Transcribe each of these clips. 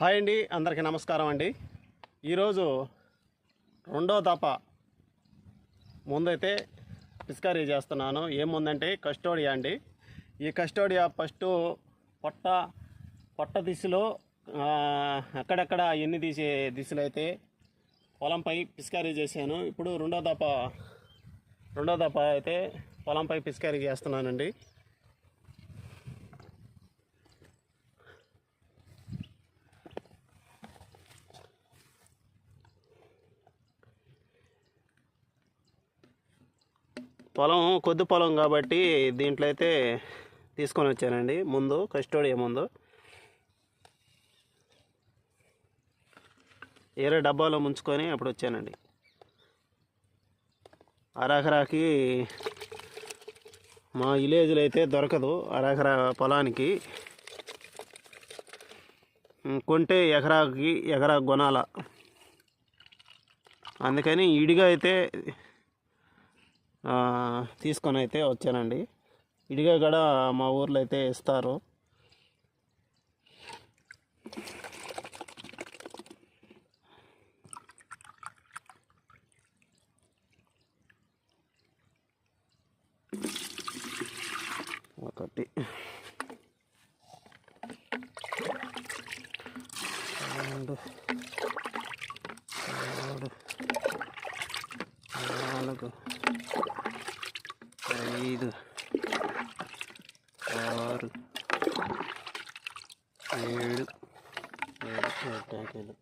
Hi అండి అందరికీ నమస్కారం అండి. ఈరోజు రెండో దఫ ముందైతే పిస్కారీ చేస్తున్నాను. ఏముందంటే కస్టోడియా అండి. ఈ కస్టోడియా ఫస్ట్ పొట్ట పొట్ట దిశలో అక్కడక్కడ ఎన్ని తీసే దిశలు అయితే పొలంపై పిస్కారీ చేశాను. ఇప్పుడు రెండో దఫ రెండో దఫ అయితే పొలంపై పిస్కారీ చేస్తున్నానండి. పొలం కొద్ది పొలం కాబట్టి దీంట్లో అయితే తీసుకొని వచ్చానండి. ముందు కస్టోడియం ముందు. ఏరే డబ్బాలో ముంచుకొని అప్పుడు వచ్చానండి. అరాకరాకి మా విలేజ్లో అయితే దొరకదు అరాకరా పొలానికి. కొంటే ఎకరాకి ఎకరా కొనాల అందుకని ఇడిగా అయితే తీసుకొని అయితే వచ్చానండి. ఇడిగా కూడా మా ఊర్లో అయితే ఇస్తారు. ఒకటి. రెండు మూడు నాలుగు ఐదు ఆరు ఏడు ఏడు ఏడు ట్యాంకీలు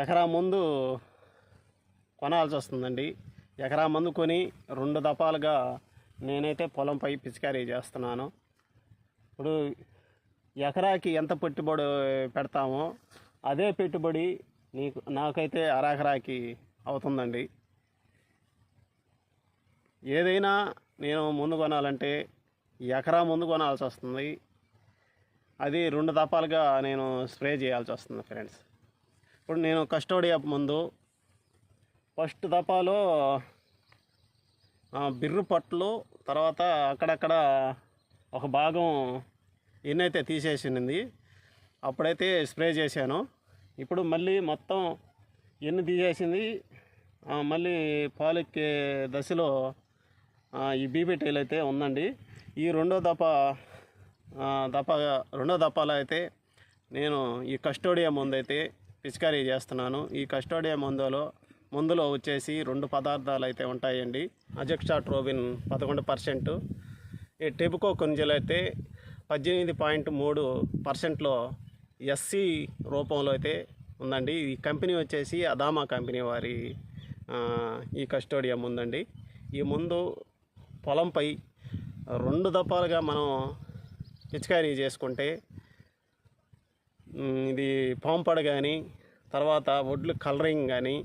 ఎకరా ముందు కొనాల్సి వస్తుందండి. ఎకరా మందు కొని రెండు దఫాలుగా నేనైతే పొలంపై పిచికారీ చేస్తున్నాను. ఇప్పుడు ఎకరాకి ఎంత పెట్టుబడి పెడతామో అదే పెట్టుబడి నీకు నాకైతే అరాకరాకి అవుతుందండి. ఏదైనా నేను ముందు కొనాలంటే ఎకరా ముందు కొనాల్సి వస్తుంది. అది రెండు దఫాలుగా నేను స్ప్రే చేయాల్సి వస్తుంది ఫ్రెండ్స్. ఇప్పుడు నేను కస్టోడియా ముందు ఫస్ట్ దపాలో బిర్రు పట్లు తర్వాత అక్కడక్కడ ఒక భాగం ఎన్నైతే తీసేసింది అప్పుడైతే స్ప్రే చేశాను. ఇప్పుడు మళ్ళీ మొత్తం ఎన్ని తీసేసింది మళ్ళీ పాలెక్కే దశలో ఈ బీపీటీలు అయితే ఉందండి. ఈ రెండో దప దప రెండో దపాలో అయితే నేను ఈ కస్టోడియా ముందు అయితే పిచికారీ చేస్తున్నాను. ఈ కస్టోడియా ముందులో మందులో వచ్చేసి రెండు పదార్థాలు అయితే ఉంటాయండి అజెక్స్టాట్రోబిన్ పదకొండు పర్సెంట్. ఈ టెబుకో కొంజలు అయితే పద్దెనిమిది పాయింట్ మూడు పర్సెంట్లో ఎస్సీ రూపంలో అయితే ఉందండి. ఈ కంపెనీ వచ్చేసి అదామా కంపెనీ వారి ఈ కస్టోడియం ఉందండి. ఈ ముందు పొలంపై రెండు దఫాలుగా మనం పిచికారీ చేసుకుంటే ఇది పాంపడ కానీ తర్వాత వడ్లు కలరింగ్ కానీ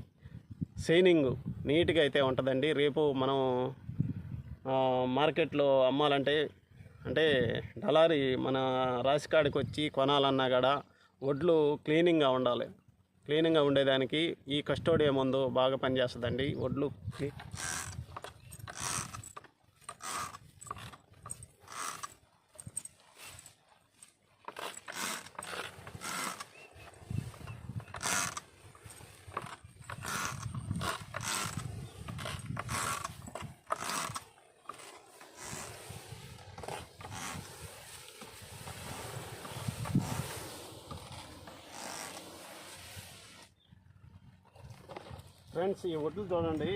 సీనింగ్ నీట్గా అయితే ఉంటుందండి. రేపు మనం మార్కెట్లో అమ్మాలంటే అంటే డలారీ మన రాసికాడికి వచ్చి కొనాలన్నా కూడా వడ్లు క్లీనింగ్గా ఉండాలి. క్లీనింగ్గా ఉండేదానికి ఈ కస్టోడియం ముందు బాగా పనిచేస్తుందండి. వడ్లు ఫ్రెండ్స్ ఈ వడ్లు చూడండి.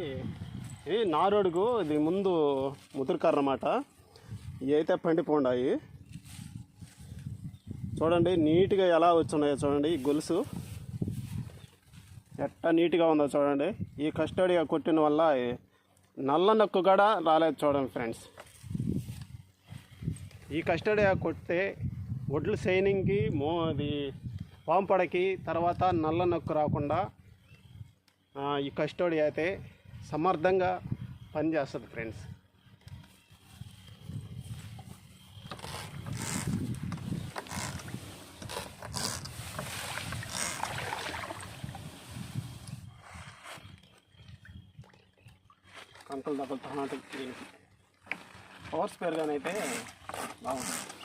ఇది నారడుగు ఇది ముందు ముదురుకర్ర అన్నమాట ఇవి అయితే పండిపోండాయి. చూడండి నీట్గా ఎలా వచ్చున్నాయో చూడండి ఈ గొలుసు. ఎట్ట నీట్గా ఉందో చూడండి. ఈ కస్టడీగా కొట్టిన వల్ల నల్ల నొక్కు కూడా రాలేదు చూడండి ఫ్రెండ్స్. ఈ కస్టడీగా కొడితే వడ్లు సైనింగ్కి మో అది పాంపడకి తర్వాత నల్ల నొక్కు రాకుండా ఈ కస్టడీ అయితే సమర్థంగా పనిచేస్తుంది ఫ్రెండ్స్. కంకలు దక్కలు తనాటకి పవర్ స్పేర్గానైతే బాగుంటుంది.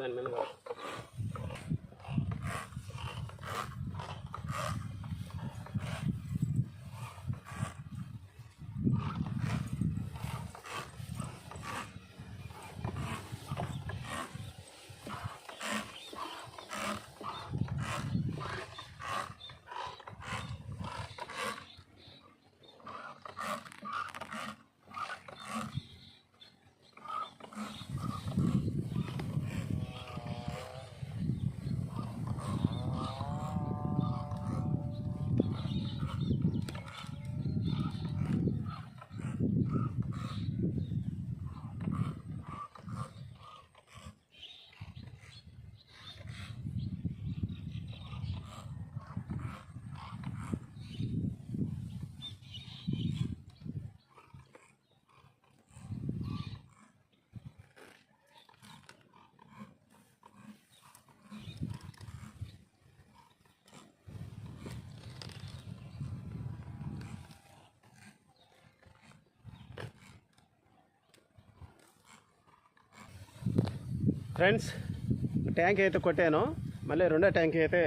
దాని మీద ఫ్రెండ్స్ ట్యాంక్ అయితే కొట్టాను. మళ్ళీ రెండో ట్యాంక్ అయితే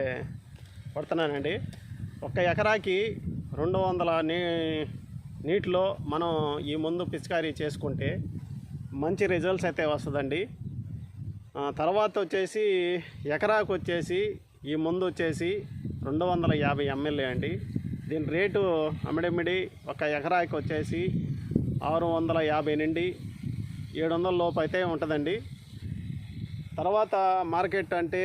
కొడుతున్నానండి. ఒక ఎకరాకి రెండు వందల నీ నీటిలో మనం ఈ ముందు పిచికారీ చేసుకుంటే మంచి రిజల్ట్స్ అయితే వస్తుందండి. తర్వాత వచ్చేసి ఎకరాకు వచ్చేసి ఈ ముందు వచ్చేసి రెండు వందల యాభై ఎంఎల్ఏ అండి. దీని రేటు అమిడిమిడి ఒక ఎకరాకి వచ్చేసి ఆరు వందల యాభై నుండి ఏడు వందల లోపు అయితే ఉంటుందండి. తర్వాత మార్కెట్ అంటే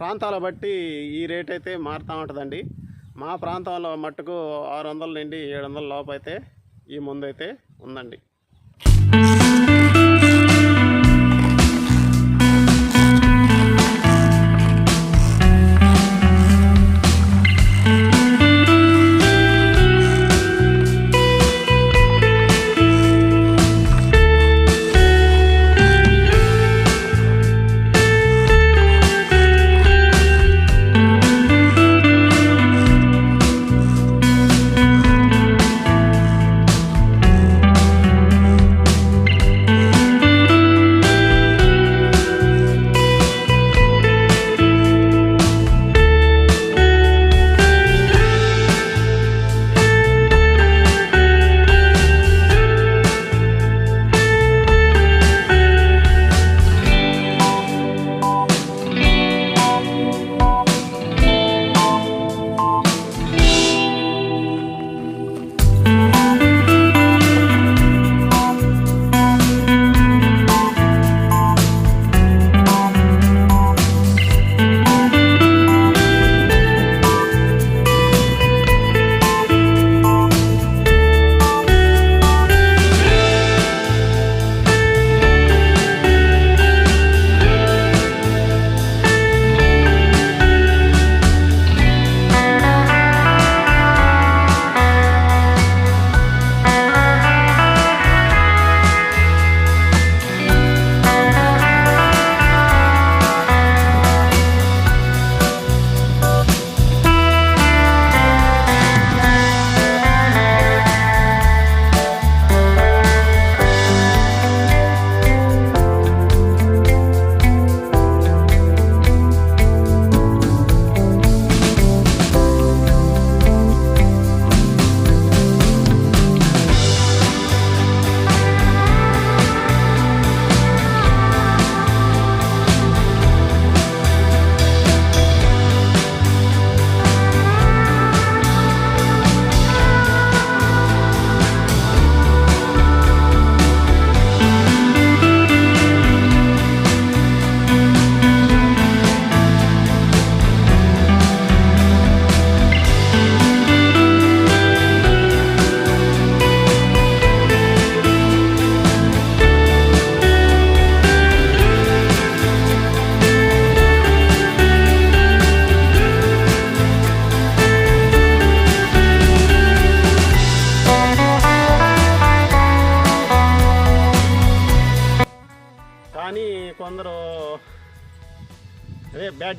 ప్రాంతాల బట్టి ఈ రేట్ అయితే మారుతూ ఉంటుందండి. మా ప్రాంతంలో మట్టుకు ఆరు వందల నుండి ఏడు వందల లోపు అయితే ఈ ముందు అయితే ఉందండి.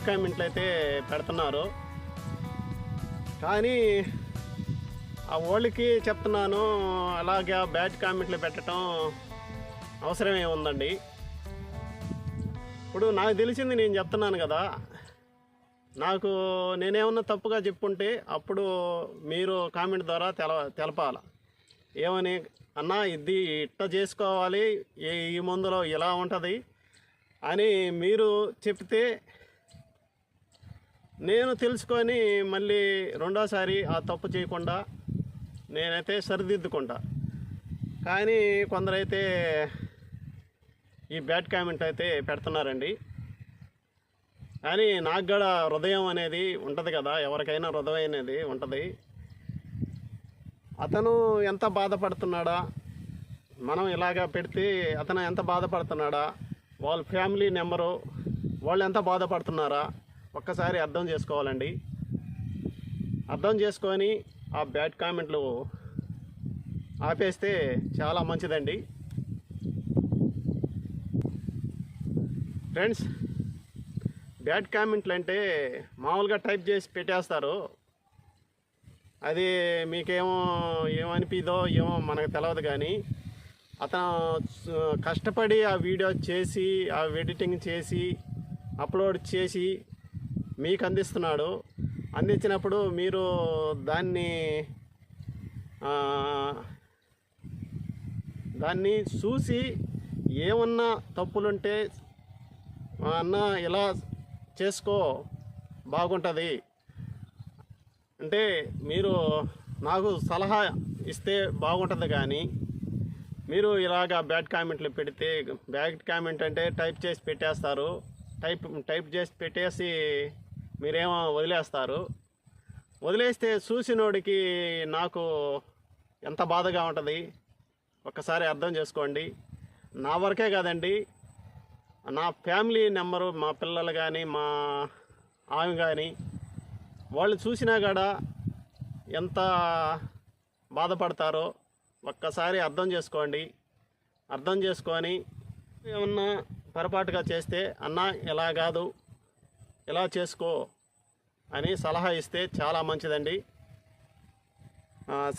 రిక్వైర్మెంట్లు కామెంట్లు అయితే పెడుతున్నారు. కానీ ఆ వాళ్ళకి చెప్తున్నాను అలాగే బ్యాడ్ కామెంట్లు పెట్టడం అవసరమే ఉందండి. ఇప్పుడు నాకు తెలిసింది నేను చెప్తున్నాను కదా నాకు నేనేమన్నా తప్పుగా చెప్పుంటే అప్పుడు మీరు కామెంట్ ద్వారా తెల తెలపాల. ఏమని అన్న ఇది ఇట్ట చేసుకోవాలి ఏ ఈ మందులో ఇలా ఉంటుంది అని మీరు చెప్తే నేను తెలుసుకొని మళ్ళీ రెండోసారి ఆ తప్పు చేయకుండా నేనైతే సరిదిద్దుకుంటా. కానీ కొందరైతే ఈ బ్యాడ్ కామెంట్ అయితే పెడుతున్నారండి. కానీ నాకు కూడా హృదయం అనేది ఉంటుంది కదా ఎవరికైనా హృదయం అనేది ఉంటుంది. అతను ఎంత బాధపడుతున్నాడా మనం ఇలాగా పెడితే అతను ఎంత బాధపడుతున్నాడా వాళ్ళ ఫ్యామిలీ నెంబరు వాళ్ళు ఎంత బాధపడుతున్నారా ఒక్కసారి అర్థం చేసుకోవాలండి. అర్థం చేసుకొని ఆ బ్యాడ్ కామెంట్లు ఆపేస్తే చాలా మంచిదండి. ఫ్రెండ్స్ బ్యాడ్ కామెంట్లు అంటే మామూలుగా టైప్ చేసి పెట్టేస్తారు. అది మీకేమో ఏమనిపిదో ఏమో మనకు తెలియదు కానీ అతను కష్టపడి ఆ వీడియో చేసి ఆ ఎడిటింగ్ చేసి అప్లోడ్ చేసి మీకు అందిస్తున్నాడు. అందించినప్పుడు మీరు దాన్ని దాన్ని చూసి ఏమన్నా తప్పులుంటే "ఆ, అన్న ఇలా చేసుకో బాగుంటుంది. అంటే మీరు నాకు సలహా ఇస్తే బాగుంటుంది కానీ మీరు ఇలాగా బ్యాడ్ కామెంట్లు పెడితే బ్యాడ్ కామెంట్ అంటే టైప్ చేసి పెట్టేస్తారు. టైప్ టైప్ చేసి పెట్టేసి మీరేమో వదిలేస్తారు. వదిలేస్తే చూసినోడికి నాకు ఎంత బాధగా ఉంటుంది? ఒక్కసారి అర్థం చేసుకోండి. నా వరకే కాదండి నా ఫ్యామిలీ నెంబరు మా పిల్లలు కానీ మా ఆమె కానీ వాళ్ళు చూసినా కూడా ఎంత బాధపడతారో ఒక్కసారి అర్థం చేసుకోండి. అర్థం చేసుకొని ఏమన్నా పొరపాటుగా చేస్తే అన్న ఇలా కాదు. ఇలా చేసుకో అని సలహా ఇస్తే చాలా మంచిదండి.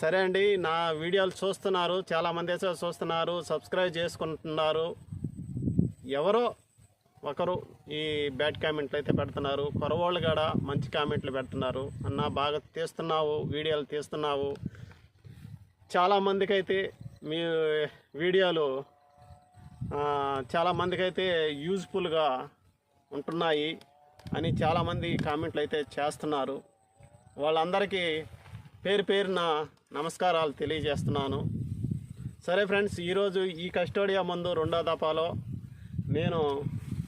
సరే అండి నా వీడియోలు చూస్తున్నారు చాలామంది అయితే చూస్తున్నారు సబ్స్క్రైబ్ చేసుకుంటున్నారు. ఎవరో ఒకరు ఈ బ్యాడ్ కామెంట్లు అయితే పెడుతున్నారు కొరవాళ్ళు కూడా మంచి కామెంట్లు పెడుతున్నారు. అన్న బాగా తీస్తున్నావు వీడియోలు తీస్తున్నావు. చాలామందికి అయితే మీ వీడియోలు చాలామందికి అయితే యూజ్ఫుల్గా ఉంటున్నాయి. అని చాలామంది కామెంట్లు అయితే చేస్తున్నారు. వాళ్ళందరికీ పేరు పేరున నమస్కారాలు తెలియజేస్తున్నాను. సరే ఫ్రెండ్స్ ఈరోజు ఈ కస్టోడియా మందు రెండో దఫాలో నేను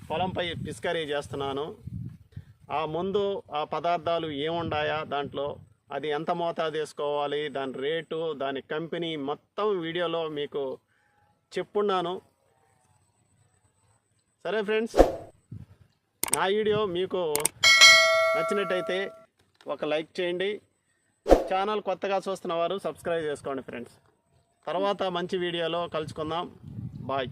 పొలంపై పిస్కరీ చేస్తున్నాను. ఆ ముందు ఆ పదార్థాలు ఏముండాయా దాంట్లో అది ఎంత మోతాదు వేసుకోవాలి దాని రేటు దాని కంపెనీ మొత్తం వీడియోలో మీకు చెప్పున్నాను. సరే ఫ్రెండ్స్ నా వీడియో మీకు నచ్చినట్టయితే ఒక లైక్ చేయండి. ఛానల్ కొత్తగా చూస్తున్న వారు సబ్స్క్రైబ్ చేసుకోండి ఫ్రెండ్స్. తర్వాత మంచి వీడియోలో కలుసుకుందాం. బాయ్.